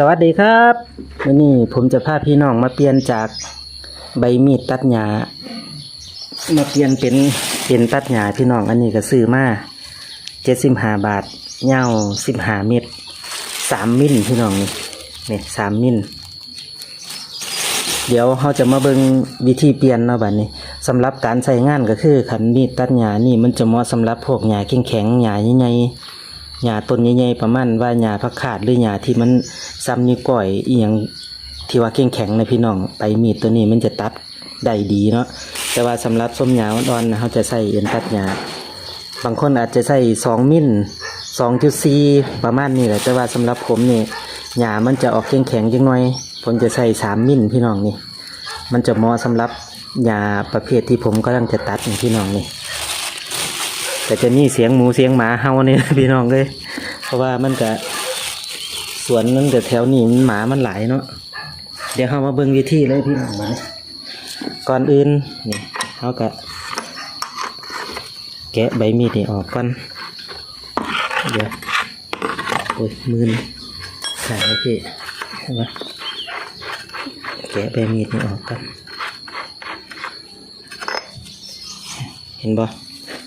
สวัสดีครับวันนี้ผมจะพาพี่น้องมาเปลี่ยนจากใบมีดตัดหญ้ามาเปลี่ยนเป็นเป็นตัดหญ้าพี่น้องอันนี้ก็ซื้อมาเจ็ดสิบห้าบาทเงาสิบห้าเม็ดสามมิลพี่น้องนี่นี่สามมิลเดี๋ยวเขาจะมาเบิ่งวิธีเปลี่ยนเนาะบัดนี้สำหรับการใช้งานก็คือขันมีดตัดหญ้านี่มันจะเหมาะสำหรับพวกหญ้าแข็งแข็งๆหญ้าใหญ่ๆ หญ้าต้นใหญ่ๆประมาณว่าหญ้าผักขาดหรือหญ้าที่มันซ้ำนิ้วก้อยอีหยังที่ว่าแข็งแข็งๆนะพี่น้องไปมีดตัวนี้มันจะตัดได้ดีเนาะแต่ว่าสำหรับส้มหญ้าอ่อนนะเขาจะใส่เอ็นตัดหญ้าบางคนอาจจะใส่สองมิลสองจุดสี่ประมาณนี้แหละแต่ว่าสำหรับผมนี่หญ้ามันจะออกแข็งแข็งๆจังหน่อยผมจะใส่สามมิลพี่น้องนี่มันจะเหมาะสำหรับหญ้าประเภทที่ผมกำลังจะตัดพี่น้องนี่ แต่จะมีเสียงหมูเสียงหมาเฮาเนี่ยพี่น้องเลยเพราะว่ามันก็สวนมันก็แถวนี้หมามันหลายเนาะเดี๋ยวเฮามาเบิ่งวิธีเลยพี่น้องมาเนี่ยก่อนอื่นนี่เฮาก็แกะใบมีดนี่ออกก่อนเดี๋ยวโอ้ยมืนขายพี่เห็นไหมแกะใบมีดนี่ออกก่อนเห็นบ่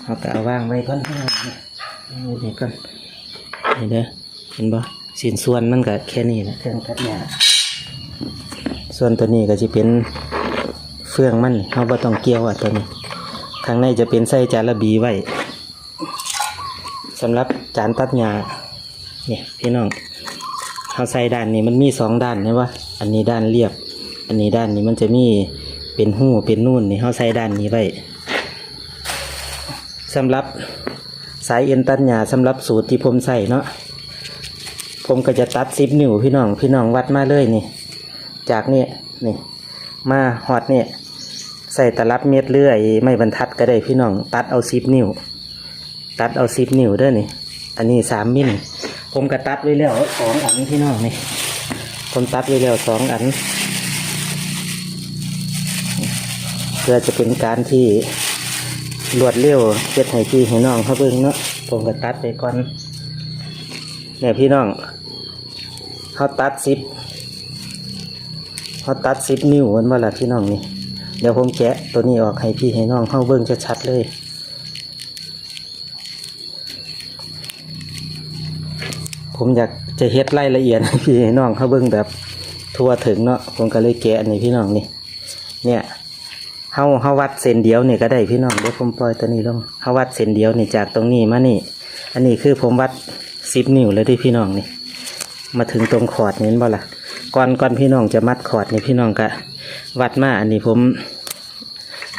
เอาแต่เอาว่างไว้ก่อนเอานี่ก่อนนี่เด้อเห็นบ่สินส่วนมันก็แค่นี้นะเครื่องตัดหญ้าส่วนตัวนี้ก็จะเป็นเฟืองมันเราบ่ต้องเกี่ยวอะตัวนี้ข้างในจะเป็นไส้จานระบีไว้สำหรับจานตัดหญ้าเนี่ยพี่น้องเขาใส่ด้านนี้มันมีสองด้านนะวะอันนี้ด้านเรียบ อันนี้ด้านนี้มันจะมีเป็นหูเป็นนู่นนี่เขาใส่ด้านนี้ไว้ สำหรับสายเอ็นตัดหญ้าสำหรับสูตรที่ผมใส่เนาะผมก็จะตัดสิบนิ้วพี่น้องพี่น้องวัดมาเลยนี่ จากนี่นี่ มาหอดเนี่ยใส่ตลับเม็ดเลื่อย ไม่บรรทัดก็ได้พี่น้อง ตัดเอาสิบนิ้ว ตัดเอาสิบนิ้วด้อนี่ อันนี้สามมิลผมก็ตัดไว้แล้วสองอันพี่น้องนี่ผมตัดไว้แล้วสองอันเพื่อจะเป็นการที่ รวดเร็วเจ็ดให้พี่ให้น้องเขาเบิ่งเนาะผมก็ตัดไปก่อนเนี่ยพี่น้องเขาตัดสิบเขาตัดสิบนิ้วมันว่าละพี่น้องนี่เดี๋ยวผมแกะตัวนี้ออกให้พี่ให้น้องเขาเบิ่งชัดๆเลยผมอยากจะเฮ็ดรายละเอียดให้พี่ให้น้องเขาเบิ่งแบบทั่วถึงเนาะผมก็เลยแกะนนี้พี่น้องนี่เนี่ย เฮาเฮาวัดเส้นเดียวนี่ก็ได้พี่น้องเดี๋ยวผมปล่อยตัวนี้ลงเฮาวัดเส้นเดียวนี่จากตรงนี้มานี่ อันนี้คือผมวัดสิบนิ้วเลยที่พี่น้องนี่ มาถึงตรงขอดนี่เห็นบ่ล่ะก่อนก่อนพี่น้องจะมัดขอดนี่พี่น้องก็วัดมาอันนี้ผม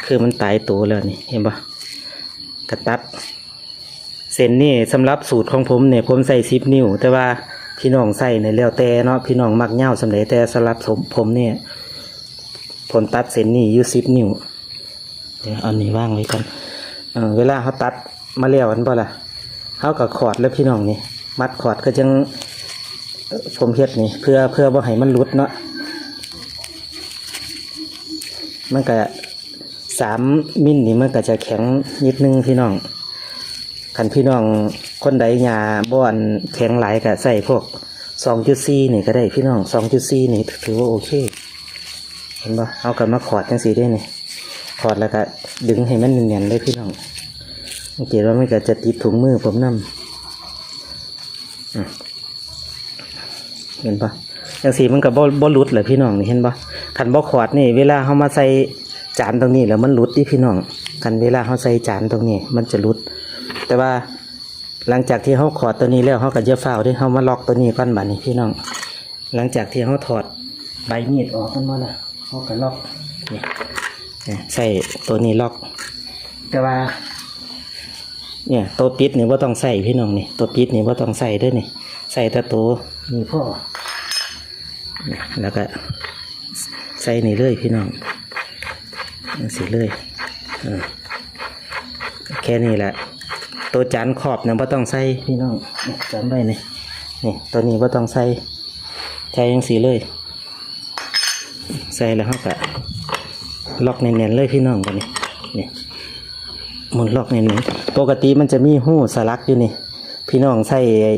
คือมันตายตัวแล้วนี่เห็นบ่กระตัดเส้นนี่สำหรับสูตรของผมเนี่ยผมใส่สิบนิ้ว แต่ว่าพี่น้องใส่ในแล้วแต่เนาะพี่น้องมักเง่าสำเร็จแต่สำหรับผมผมเนี่ย ผมตัดเส้นนี่ยู่สิบนิ้วเดี๋ยวเอานี่ว่างไว้ก่อนเออเวลาเขาตัดมาแล้วอันบ่ล่ะเขากับขอดแล้วพี่น้องนี่ มัดขอดก็จังผมเฮ็ดนี่ เพื่อเพื่อบ่ให้มันหลุดเนาะมันก็สามมิลนี่มันก็จะแข็งนิดนึงพี่น้องคันพี่น้องคนใดยาบ่อนแข็งหลายก็ใส่พวกสองจุดสี่นี่ก็ได้พี่น้องสองจุดสี่นี่ถือว่าโอเค เห็นปะเอากลับมาขอดจังสีได้นี่ขอดแล้วก็ดึงให้มันเนียนๆเลยพี่น้องสังเกตว่ามันก็จะติดถุงมือผมนำอืมเห็นปะจังสีมันก็บ่บ่หลุดเลยพี่น้องนี่เห็นปะขันบ่ขอดนี่ เวลาเขามาใส่จานตรงนี้แล้วมันลุดดิพี่น้องคันเวลาเขาใส่จานตรงนี้ มันจะลุด แต่ว่าหลังจากที่เขาขอดตัวนี้แล้วเขาก็จะเฝ้าวด้วยเขามาล็อกตัวนี้ก่อนบัดนี้พี่น้อง หลังจากที่เขาถอดใบมีดออกกันมาละ เขาก็ล็อกนี่เนี่ยใส่ตัวนี้ล็อก แต่ว่า เนี่ยตัวปิดนี่ว่าต้องใส่พี่น้องนี่ตัวปิดนี่ว่าต้องใส่เด้วยนี่ใส่แต่ตัวนี่พ่อนี่แล้วก็ใส่นี่เลยพี่น้องนี่สิเลยเออแค่นี้แหละตัวจานขอบเนี่ยว่าต้องใส่พี่น้องนี่จำไว้นี่นี่ตัวนี้ว่าต้องใส่ใช้ยังสีเลยใส่แล้วเขาก็ล็อกแน่นๆเลยพี่น้องกันนี่นี่หมุนล็อกแน่นๆปกติมันจะมีหู้สลักอยู่นี่ พี่น้องใส่ไอ้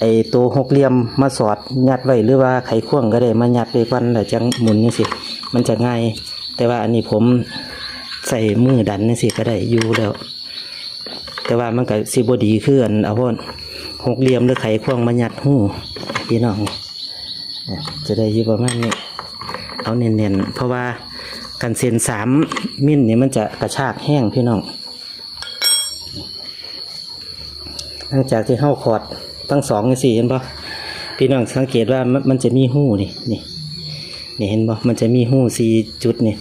ไอ้ตัวหกเหลี่ยมมาสอดยัดไว้หรือว่าไขควงก็ได้มายัดไว้ก่อนแล้วจังหมุนนี่สิมันจะง่าย แต่ว่าอันนี้ผมใส่มือดันนี่สิก็ได้อยู่แล้ว แต่ว่ามันก็สิบดีคืออันเอาพวกหกเหลี่ยมหรือไขควงมายัดหูพี่น้องจะได้อยู่ประมาณนี้ เอาเนียนๆเพราะว่ากันเส้นสามมิลนี่มันจะกระชากแห้งพี่น้อง หลังจากที่เข้าขอดตั้งสองกับสี่เห็นปะพี่น้องสังเกตว่ามันจะมีหูนี่นี่นี่เห็นปะมันจะมีหูสี่จุดนี่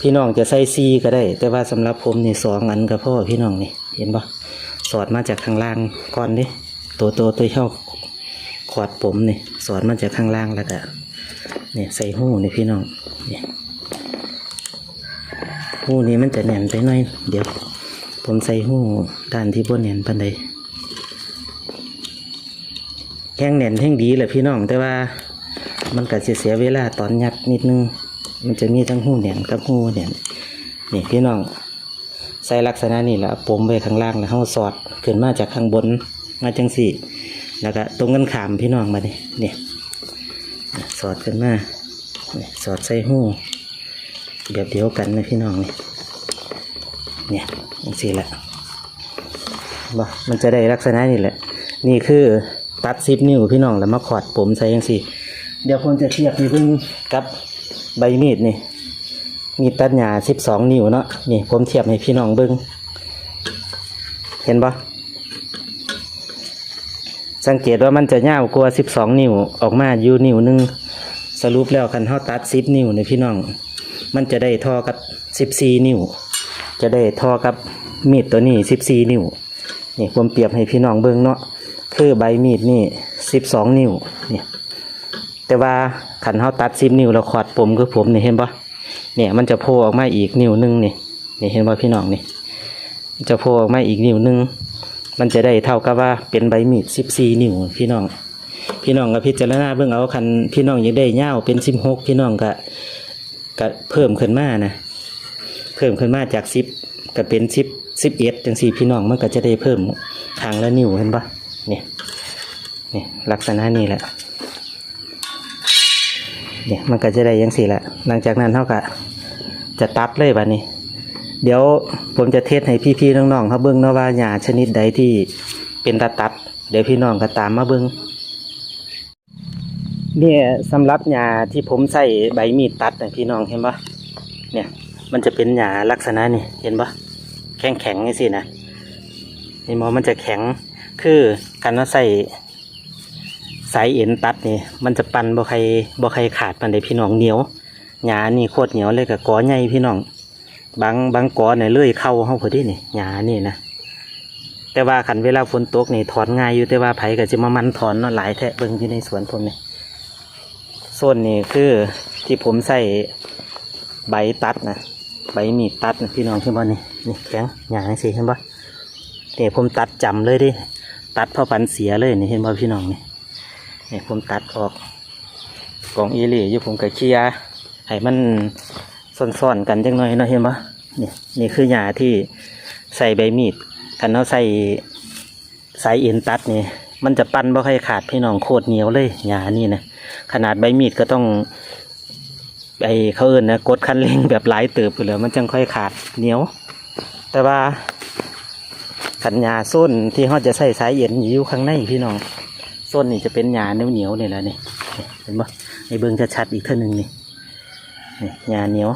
พี่น้องจะใส่ซีก็ได้ แต่ว่าสำหรับผมนี่สองอันกับพ่อพี่น้องนี่เห็นปะสอดมาจากข้างล่างก่อนดิตัวตัวตัวเข้าขอดผมนี่สอดมาจากข้างล่างแล้วก็ เนี่ยใส่หูนี่พี่น้องนี่หูนี้มันจะแหน่นไปหน่อย เดี๋ยว ผมใส่หูด้านที่บนแหน่นปันใดแห้งแน่นแห้งดีแหละพี่น้อง แต่ว่ามันก็จะเสียเวลาตอนยัดนิดนึง มันจะมีทั้งหูแหน่นกับหูแหน่นนี่พี่น้องใส่ลักษณะนี้แหละปมไปข้างล่างแล้วเขาสอดขึ้นมาจากข้างบนมาจังสี่ แล้วก็ตรงกันขามพี่น้องมาดิเนี่ย สอดขึ้นมาสอดใส่หูแบบเดียวกันนะพี่น้องนี่เนี่ยจังสีแหละบ่มันจะได้ลักษณะนี้แหละ นี่คือตัดซิปนิ้วพี่น้องแล้วมาขอดผมใส่ยังสิเดี๋ยวผมจะเทียบให้เพิ่งกับใบมีดนี่ มีดตัดหญ้าสิบสองนิ้วเนาะนี่ผมเทียบให้พี่น้องเบิ้งเห็นปะสังเกตว่ามันจะยาวกว่าสิบสองนิ้วออกมาอยู่นิ้วหนึง สรุปแล้วคันเท่าตัดสิบนิ้วเนี่ยพี่น้อง มันจะได้ท่อกับสิบสี่นิ้ว จะได้ท่อกับมีดตัวนี้สิบสี่นิ้วนี่ผมเปรียบให้พี่น้องเบิ่งเนาะคือใบมีดนี่สิบสองนิ้วเนี่ยแต่ว่าขันเขาตัดสิบนิ้วแล้วขอดผมคือผมนี่เห็นปะเนี่ยมันจะโผล่ออกมาอีกนิ้วหนึงนี่นี่เห็นปะพี่น้องนี่จะโผล่ออกมาอีกนิ้วหนึง มันจะได้เท่ากับว่าเป็นใบมีดสิบสี่นิ้วพี่น้อง พี่น้องก็พิจารณาเบิ่งเอาคันพี่น้องยังได้เง่าเป็นสิบหกพี่น้องก็ก็เพิ่มขึ้นมานะเพิ่มขึ้นมาจากสิบก็เป็นสิบสิบเอ็ดจังสี่พี่น้องมันก็จะได้เพิ่มทางละนิ้วเห็นปะเนี่ยเนี่ยลักษณะนี้แหละเนี่ยมันก็จะได้ยังสี่แหละหลังจากนั้นเท่ากับจะตัดเลยบัดนี้ เดี๋ยวผมจะเทสให้พี่ๆน้องๆเขาเบิ้งนะว่าหญ้าชนิดใดที่เป็นตาตัด เดี๋ยวพี่น้องก็ตามมาเบิ้ง เนี่ยสำหรับหญ้าที่ผมใส่ใบมีดตัดนะพี่น้องเห็นปะเนี่ยมันจะเป็นหญ้าลักษณะนี่เห็นปะแข็งแข็งนี่สินะนี่หมอมันจะแข็งคือการว่าใส่สายเอ็นตัดนี่มันจะปันบ่ใครบ่ใครขาดปันใดพี่น้องเหนียวหญ้านี่โคตรเหนียวเลยกับกอใหญ่พี่น้องบางบางกอเนี่ยเลื่อยเข้าเฮาพอดีนี่หญ้านี่นะแต่ว่าขันเวลาฝนตกนี่ถอนง่ายอยู่แต่ว่าไผก็จะมามันถอนเนาะหลายแทะเบิ่งอยู่ในสวนผมนี่ โซนนี่คือที่ผมใส่ใบตัดนะใบมีดตัดนะพี่น้องเห็นบ่นี่นี่แข็งอย่างนี้สิเห็นบ่เนี่ยผมตัดจำเลยดิตัดเพราะปันเสียเลยนี่เห็นบ่พี่น้องนี่เนี่ยผมตัดออกกล่องอีหลีอยู่ผมก็เคียร์ให้มันซ่อนๆกันจังหน่อยเนาะเห็นบ่นี่นี่คือหญ้าที่ใส่ใบมีดคันเราใส่สายเอ็นตัดนี่มันจะปั้นบ่ค่อยขาดพี่น้องโคตรเหนียวเลยหญ้านี่นะ ขนาดใบมีดก็ต้องไอเขาเอินนะกดคันเร่งแบบหลายเติบไปเลยมันจังค่อยขาดเหนียว แต่ว่าขันยาส้นที่เขาจะใส่สายเย็นอยู่ข้างในพี่น้องส้นนี่จะเป็นยาเหนียวเหนียวๆนี่แหละนี่เห็นปะในเบิ้งชัดอีกเท่านึงนี่นี่ยาเหนียว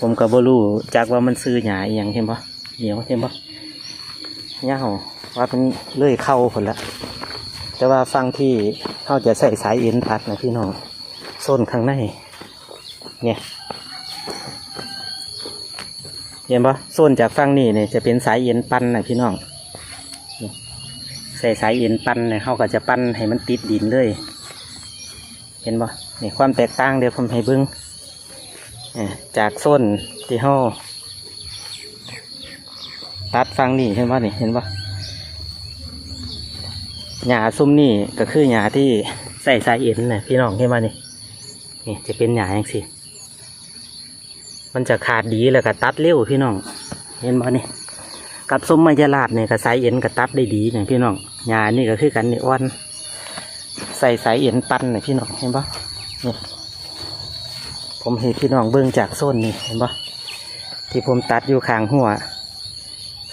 ผมก็บ่รู้จักว่ามันซื้อหยาอหย่างเห็นปะเหนียวเห็นปะยาวว่าเป็นเลื่อยเข้าผลละ แต่ว่าฟังที่เขาจะใส่สายเอ็นตัดนะพี่น้องส้นข้างในเนี่ยเห็นปะโซนจากฝั่งนี้เนี่ยจะเป็นสายเอ็นปั้นนะพี่น้องใส่สายเอ็นปั้นเนี่ยเขาก็จะปั้นให้มันติดดินเลย เห็นปะนี่ความแตกต่างเดี๋ยวผมให้เบิ้งเนี่ยจากโซนที่เขาตัดฟังนี่เห็นปะนี่เห็นปะ หญ้าซุ้มนี่ก็คือหญ้าที่ใส่สายเอ็นนะพี่น้องเห็นปะนี่นี่จะเป็นหญ้าอย่างสิมันจะขาดดีแล้วก็ตัดเร็วพี่น้องเห็นบ่นี่กับส้มมายาลาบเนี่ยกับสายเอ็นก็ตัดได้ดีเนี่ยพี่น้องหญ้านี่ก็คือกันนี่อ่อนส่สายเอ็นปั้นนี่พี่น้องเห็นปะนี่ผมเห็นพี่น้องเบื้องจากโซนนี่เห็นปะที่ผมตัดอยู่ข้างหัว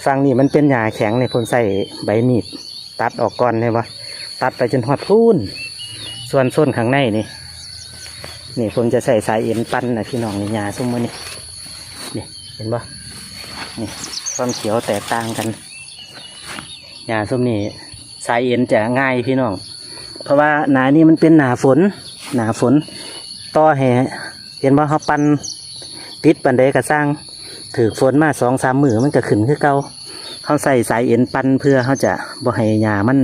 ฟังนี่มันเป็นหญ้าแข็งเลยผมใส่ใบมีด ตัดออกก่อนเลยปะตัดไปจนหอดพูนส่วนโซนข้างในนี่ นี่ผมจะใส่สายเอ็นปั้นนะพี่น้องนี่หญ้าซุ้มมือนี่นี่เห็นปะนี่ความเขียวแตกต่างกันหญ้าซุ้มนี่สายเอ็นจะง่ายพี่น้อง เพราะว่าหนานี่มันเป็นหนาฝน หนาฝนต่อแห่เห็นว่าเขาปันติดปันใดกระสร้างถือฝนมาสองสามมือมันก็ขึ้นคือเก่า เขาใส่สายเอ็นปั้นเพื่อเขาจะบ่ให้หญ้ามัน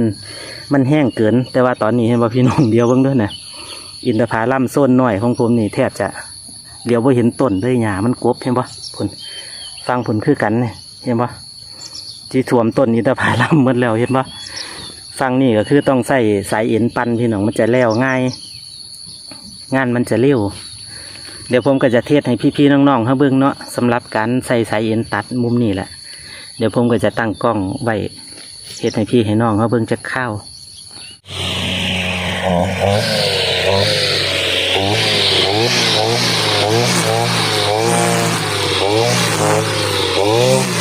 มันแห้งเกิน แต่ว่าตอนนี้เห็นว่าพี่น้องเดียวเบิ่งด้วยนะอินทผาล่ำโซนหน่อยของผมนี่แทบจะเดียวบ่เห็นต้นเลยหญ้ามันกบเห็นปะผลฟังผลคือกันเนี่ยเห็นปะที่ถ่วมต้นอินทผาล่ำหมดแล้วเห็นปะฟังนี่ก็คือต้องใส่สายเอ็นปั้นพี่น้องมันจะแล้วง่าย งานมันจะเร็วเดี๋ยวผมก็จะเทศให้พี่ๆน้องๆเขาเบิ่งเนาะสำหรับการใส่สายเอ็นตัดมุมนี่แหละ เดี๋ยวผมก็จะตั้งกล้องไว้เห็ดให้พี่ให้น้องเขาเบิ่งจะข้าวโอ้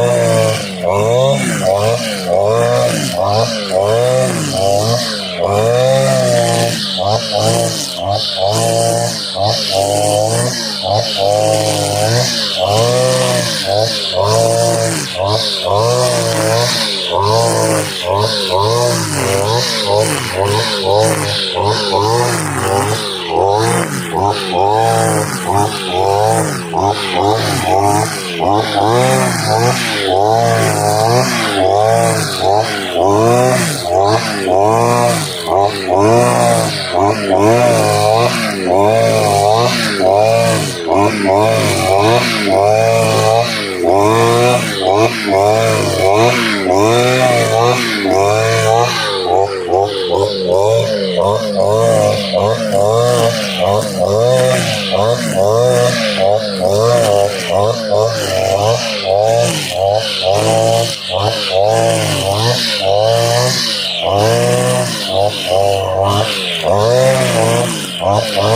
Oh, Oh, Oh,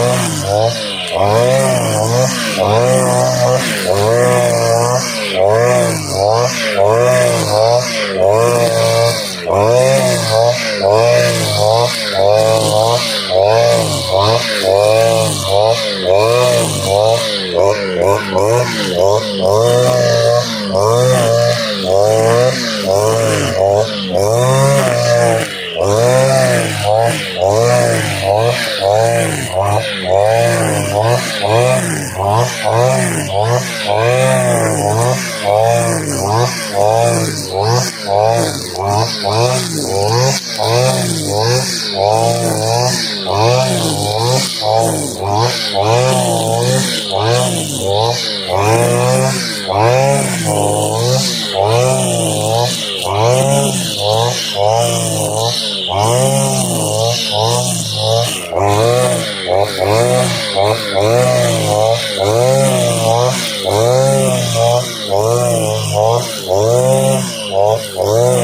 Oh, Oh,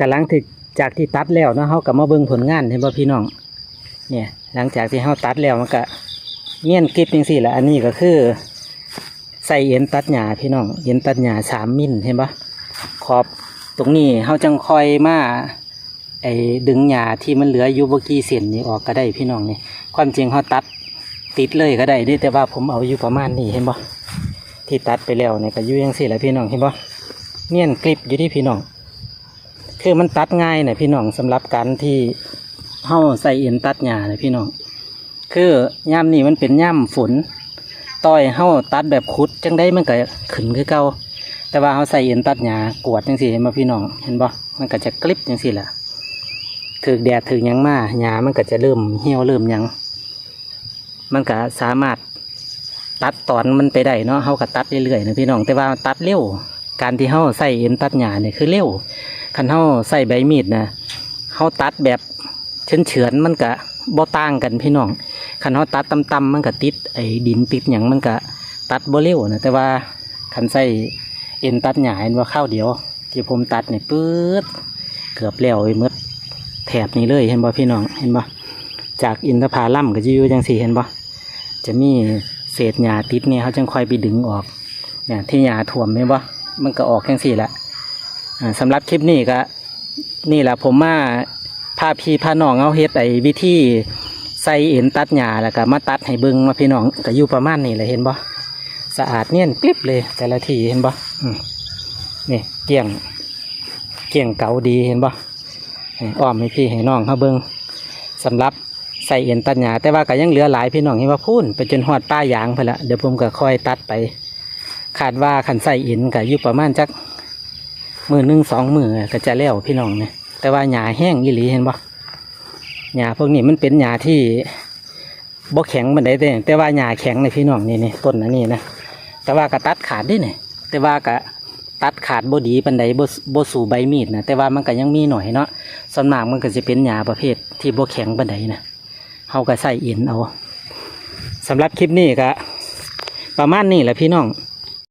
กำลังถึกจากที่ตัดแล้วนะเขากลับมาเบิ่งผลงานเห็นป่ะพี่น้อง เนี่ย หลังจากที่เขาตัดแล้วมันก็เงี้ยนกริบจังสี่แหละอันนี้ก็คือใส่เอ็นตัดหญ้าพี่น้องเอ็นตัดหญ้าสามมิลเห็นปะขอบตรงนี้เขาจังคอยมาไอ้ดึงหญ้าที่มันเหลืออยู่บกี่เส้นนี่ออกก็ได้พี่น้องนี่ความจริงเขาตัดติดเลยก็ได้เด้แต่ว่าผมเอาอยู่ประมาณนี้เห็นปะที่ตัดไปแล้วเนี่ยก็อยู่ยังสี่แหละพี่น้องเห็นปะเนียนกริบอยู่ที่พี่น้องคือมันตัดง่ายนะพี่น้องสำหรับการที่ เฮาใส่เอ็นตัดหญ้านะพี่น้อง คือย่ำนี่มันเป็นย่ำฝนต้อยเฮาตัดแบบขุดจังได้มันก็ขึ้นคือเก่าแต่ว่าเฮาใส่เอ็นตัดหญ้ากวดจังซี่เห็นบ่พี่น้อง เห็นบ่มันก็จะกลิบจังซี่แหละถึกแดดถึกหยังมาหญ้ามันก็จะเริ่มเหี่ยวเริ่มยัง มันก็สามารถตัดตอนมันไปได้เนาะเฮาก็ตัดเรื่อยๆนะพี่น้อง แต่ว่าตัดเร็ว การที่เฮาใส่เอ็นตัดหญ้าเนี่ยคือเร็วคันเฮาใส่ใบมีดนะเฮาตัดแบบ เฉือนมันก็บ่ต่างกันพี่น้องคันเขาตัดต่ำๆมันก็ติดไอ้ดินติดหยังมันก็ตัดบ่เร็วนะแต่ว่าคันใส่เอ็นตัดหญ้าเห็นว่าข้าวเดียว ที่ผมตัดเนี่ยปื๊ดเกือบแล้วไอ้หมดแถบนี้เลยเห็นบ่พี่น้องเห็นบ่จากอินทผาล่ำก็จะอยู่จังสี่เห็นบ่จะมีเศษหญ้าติดเนี่ยเขาจังคอยไปดึงออกเนี่ยที่หญ้าถ่วมเห็นบ่มันก็ออกจังสี่ละอ่าสำหรับคลิปนี้ก็นี่แหละผมมา พาพี่พาน้องเอาเฮ็ดไอ้วิธีใส่เอ็นตัดหญ้าแล้วก็มาตัดให้เบิ่งมาพี่น้องก็อยู่ประมาณนี้แหละเห็นบ่สะอาดเนียนกลิบเลย แต่ละทีเห็นบ่นี่เกี่ยง เกี่ยงเก่าดีเห็นบ่อ้อมให้พี่ให้น้องเขาเบิ่งสำหรับใส่เอ็นตัดหญ้าแต่ว่าก็ยังเหลือหลายพี่น้องเห็นว่าพูนไปจนหอดป้ายางไปละเดี๋ยวผมก็ค่อยตัดไปขาดว่าขันใส่เอ็นก็อยู่ประมาณจักมือหนึ่งสองมือก็จะแล้วพี่น้องเนี่ย แต่ว่าหญ้าแห้งอีหลีเห็นบ่หญ้าพวกนี้มันเป็นหญ้าที่บ่แข็งมันได้แต่แต่ว่าหญ้าแข็งในพี่น้องนี่นี่ต้นอันนี้นะแต่ว่าก็ตัดขาดได้วยนี่แต่ว่าก็ตัดขาดบ่ดีปันใดบ่บ่สู่ใบมีดนะแต่ว่ามันก็ยังมีหน่อยเนาะส่วนมากมันก็จะเป็นหญ้าประเภทที่บ่แข็งปันใดนะเฮาก็ใส่อินเอาสำหรับคลิปนี้ก็ประมาณนี้แหละพี่น้อง